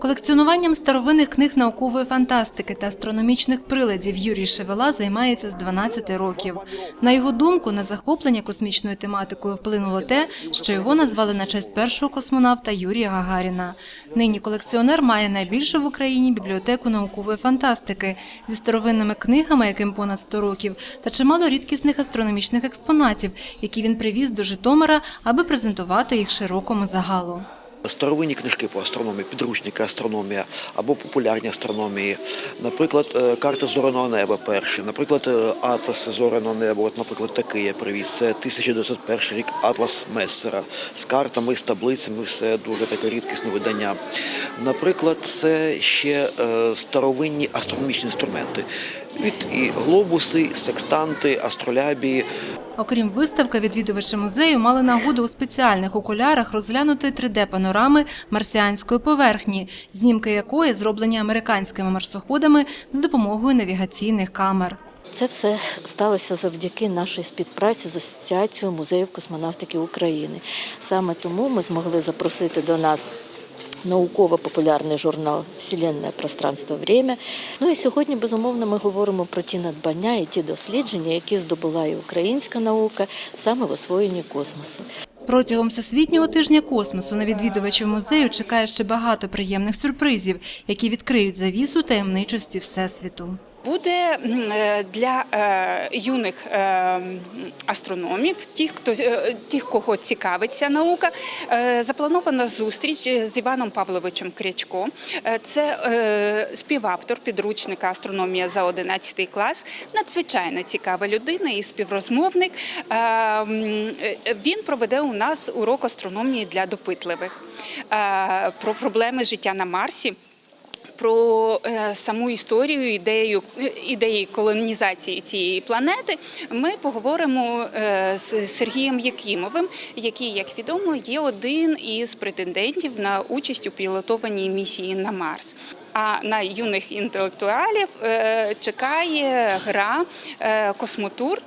Колекціонуванням старовинних книг наукової фантастики та астрономічних приладів Юрій Шевела займається з 12 років. На його думку, на захоплення космічною тематикою вплинуло те, що його назвали на честь першого космонавта Юрія Гагаріна. Нині колекціонер має найбільшу в Україні бібліотеку наукової фантастики зі старовинними книгами, яким понад 100 років, та чимало рідкісних астрономічних експонатів, які він привіз до Житомира, аби презентувати їх широкому загалу. Старовинні книжки по астрономії, підручники астрономія або популярні астрономії, наприклад, е, карта зоряного неба перші, наприклад, е, атласи зоряного неба. От, наприклад, такий я привіз. Це 1901 рік атлас Мессера з картами, з таблицями, все дуже таке рідкісне видання. Наприклад, це ще е, старовинні астрономічні інструменти. Від і глобуси, секстанти, астролябії. Окрім виставки, відвідувачі музею мали нагоду у спеціальних окулярах розглянути 3D-панорами марсіанської поверхні, знімки якої зроблені американськими марсоходами з допомогою навігаційних камер. Це все сталося завдяки нашій співпраці з Асоціацією музеїв космонавтики України. Саме тому ми змогли запросити до нас науково-популярний журнал Вселенне пространство время. Ну і сьогодні, безумовно, ми говоримо про ті надбання і ті дослідження, які здобула і українська наука саме в освоєнні космосу. Протягом всесвітнього тижня космосу на відвідувачів музею чекає ще багато приємних сюрпризів, які відкриють завісу таємничості всесвіту. Буде е, для е, юних е, астрономів, тих, хто тих, кого цікавиться наука, запланована зустріч з Іваном Павловичем Крячком. Е, Це співавтор підручника Астрономія за 11 клас. Надзвичайно цікава людина і співрозмовник. Він проведе у нас урок астрономії для допитливих про проблеми життя на Марсі про е, саму історію, ідею ідеї колонізації цієї планети, ми поговоримо е, з Сергієм Якимовим, який, як відомо, є один із претендентів на участь у пілотованій місії на Марс. А на юних інтелектуалів е, чекає гра Космотур.